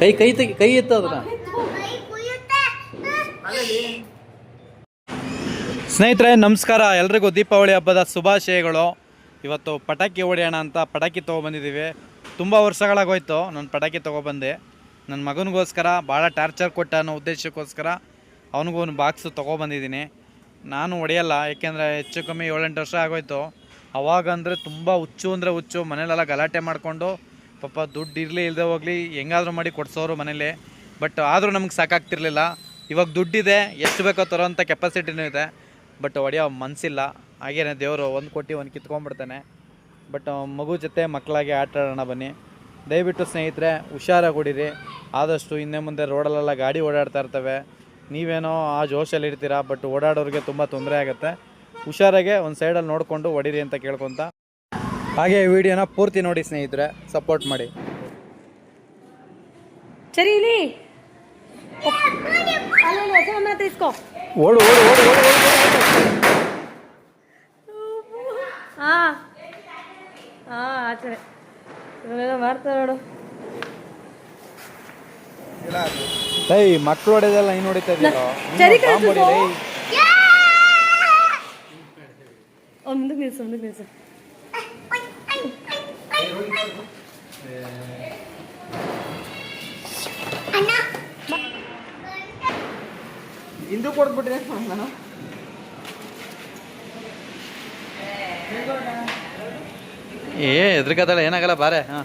ಕೈ ಕೈ ತೆಗಿ, ಕೈ ಎತ್ತ ಅದನ್ನ. ಸ್ನೇಹಿತರೆ, ನಮಸ್ಕಾರ. ಎಲ್ರಿಗೂ ದೀಪಾವಳಿ ಹಬ್ಬದ ಶುಭಾಶಯಗಳು. ಇವತ್ತು ಪಟಾಕಿ ಹೊಡೆಯೋಣ ಅಂತ ಪಟಾಕಿ ತೊಗೊಬಂದಿದ್ದೀವಿ ತುಂಬ ವರ್ಷಗಳಾಗೋಯ್ತು ನಾನು ಪಟಾಕಿ ತೊಗೊಬಂದೆ ನನ್ನ ಮಗನಿಗೋಸ್ಕರ ಭಾಳ ಟಾರ್ಚರ್ ಕೊಟ್ಟ ಅನ್ನೋ ಉದ್ದೇಶಕ್ಕೋಸ್ಕರ ಅವನಿಗೂ ಒಂದು ಬಾಕ್ಸು ತೊಗೊಬಂದಿದ್ದೀನಿ ನಾನು ಹೊಡೆಯಲ್ಲ, ಏಕೆಂದರೆ ಹೆಚ್ಚು ಕಮ್ಮಿ ಏಳೆಂಟು ವರ್ಷ ಆಗೋಯ್ತು. ಅವಾಗಂದರೆ ತುಂಬ ಹುಚ್ಚು, ಅಂದರೆ ಹುಚ್ಚು. ಮನೇಲೆಲ್ಲ ಗಲಾಟೆ ಮಾಡಿಕೊಂಡು ಪಾಪ ದುಡ್ಡು ಇರಲಿ ಇಲ್ಲದೆ ಹೋಗಲಿ, ಹೆಂಗಾದರೂ ಮಾಡಿ ಕೊಡ್ಸೋರು ಮನೇಲಿ. ಬಟ್ ಆದರೂ ನಮ್ಗೆ ಸಾಕಾಗ್ತಿರ್ಲಿಲ್ಲ. ಇವಾಗ ದುಡ್ಡಿದೆ, ಎಷ್ಟು ಬೇಕೋ ತರೋಂಥ ಕೆಪಾಸಿಟಿನೂ ಇದೆ. ಬಟ್ ಹೊಡೆಯೋ ಮನಸ್ಸಿಲ್ಲ ಹಾಗೇನೆ ದೇವರು ಒಂದು ಕೊಟ್ಟು ಒಂದು ಕಿತ್ಕೊಂಡ್ಬಿಡ್ತಾನೆ ಬಟ್ ಮಗು ಜೊತೆ ಮಕ್ಕಳಾಗಿ ಆಟ ಆಡೋಣ ಬನ್ನಿ. ದಯವಿಟ್ಟು ಸ್ನೇಹಿತರೆ ಹುಷಾರಾಗಿ ಹೊಡೀರಿ ಆದಷ್ಟು ಹಿಂದೆ ಮುಂದೆ ರೋಡಲ್ಲೆಲ್ಲ ಗಾಡಿ ಓಡಾಡ್ತಾ ಇರ್ತವೆ. ನೀವೇನೋ ಆ ಜೋಶಲ್ಲಿ ಇರ್ತೀರಾ ಬಟ್ ಓಡಾಡೋರಿಗೆ ತುಂಬ ತೊಂದರೆ ಆಗುತ್ತೆ. ಹುಷಾರಾಗೆ ಒಂದು ಸೈಡಲ್ಲಿ ನೋಡಿಕೊಂಡು ಹೊಡೀರಿ ಅಂತ ಕೇಳ್ಕೊತ ಹಾಗೆ ವಿಡಿಯೋನ ಪೂರ್ತಿ ನೋಡಿ ಸ್ನೇಹಿತರೆ ಸಪೋರ್ಟ್ ಮಾಡಿ. ಸರಿ ಇಲ್ಲಿ. ಇಸ್ಕೋ. ಓಡು ಓಡು ಓಡು ಓಡು ಓಡು. ಹಾ ಹಾ ಆಚೆ. ಇವೆಲ್ಲ ಮಾಡ್ತಾರೆ ನೋಡು. ಏಯ್ ಮಕ್ಳು ಹೊಡೆದೆಲ್ಲ ನೀನು ಹೊಡಿತಾ ಇದ್ದೀರ ಸರಿ ಕಳ್ಸು. ಒಂದು ಮುಂದಕ್ಕೆ ನಿಲ್ಸು ಮುಂದಕ್ಕೆ ನಿಲ್ಸು. ಇಂದು ಕೊಡ್ಬಿಟ್ರೆ ನಾನು ಏ ಎದ್ರಿಕತ್ತಾಳೆ ಏನಾಗಲ್ಲ ಬಾರೆ ಹಾಂ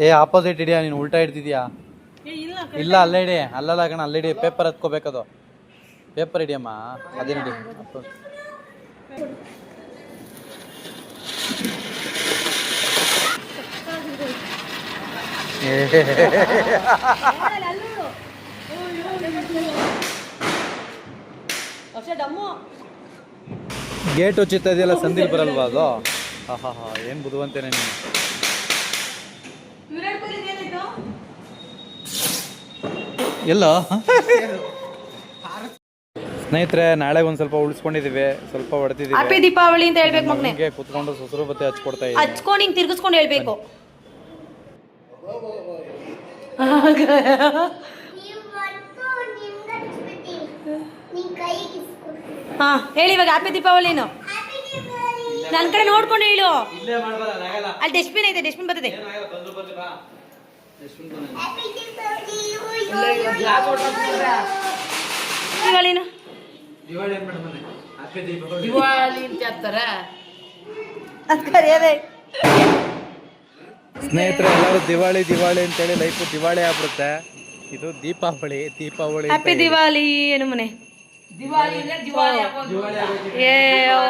ಏ ಆಪೋಸಿಟ್ ಇಡಿಯಾ ನೀನು ಉಲ್ಟಾ ಹಿಡ್ತಿದ್ಯಾ ಏ ಇಲ್ಲ ಅಲ್ಲೇ ಇಡಿ. ಅಲ್ಲಲ್ಲ ಕಣ ಅಲ್ಲೇ ಇಡಿ. ಪೇಪರ್ ಹತ್ಕೋಬೇಕದು. ಪೇಪರ್ ಹಿಡಿಯಮ್ಮ ಅದೇ ಹಿಡಿ ಡಮ್ಮು. ಗೇಟ್ ಉಚ್ಚಿತ್ತ ಇದೆಯಲ್ಲ ಸಂದಿಲ್ ಬರಲ್ವಾ ಅದು? ಹಾ ಹಾ ಹಾ ಏನು ಬುದ್ಧಿವಂತೇನೆ ನೀನು? ಎಲ್ಲ? ಸ್ನೇಹಿತರೆ ನಾಳೆ ಒಂದ್ ಸ್ವಲ್ಪ ಉಳಿಸ್ಕೊಂಡಿದೀವಿ ಸ್ವಲ್ಪ ಹ್ಯಾಪಿ ಹೊಡೆದಿದ್ದೀವಿ ದೀಪಾವಳಿ ಅಂತ ಹೇಳ್ಬೇಕು ಮಗನೇ. ಹಂಗೆ ಕುತ್ಕೊಂಡು ಸುಸರು ಬತ್ತಿ ಹಚ್ಕೊಡ್ತಾ ಇದ್ದೀವಿ ಹಚ್ಕೊಂಡು ಹಿಂಗ್ ತಿರ್ಗಿಸ್ಕೊಂಡು ಹೇಳ್ಬೇಕು. ಹಾ ಹೇಳಿ ಇವಾಗ ಹ್ಯಾಪಿ ದೀಪಾವಳಿನು ನನ್ನ ಕಡೆ ನೋಡ್ಕೊಂಡು ಹೇಳು. ಅಲ್ಲಿ ಡಸ್ಟ್ಬಿನ್ ಐತೆ ಡಸ್ಟ್ಬಿನ್ ಬರ್ತದೆ. ದೀಪಾವಳಿನು? ದಿವಾಳಿ ಕರೆಯದೆ ಸ್ನೇಹಿತರೆ ಎಲ್ಲರೂ ದಿವಾಳಿ ದಿವಾಳಿ ಅಂತೇಳಿ ಲೈಫ್ ದಿವಾಳಿ ಆಗ್ಬಿಡುತ್ತೆ. ಇದು ದೀಪಾವಳಿ ದೀಪಾವಳಿ ಅಂತ ಹ್ಯಾಪಿ ದಿವಾಳಿ ದಿವಾಲಿ ಏನು ಮನೆ? ಅದೇನೋ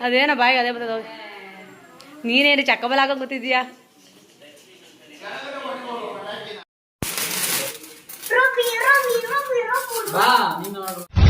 ಅದೇನ ಬಾಯಿಗೆ ಅದೇ ಬರ್ತದ ನೀನೇನು ಚಕ್ಕಬಲ್ ಹಾಕಕ್ ಗೊತ್ತಿದ್ಯಾ ಬಾ ನೀನು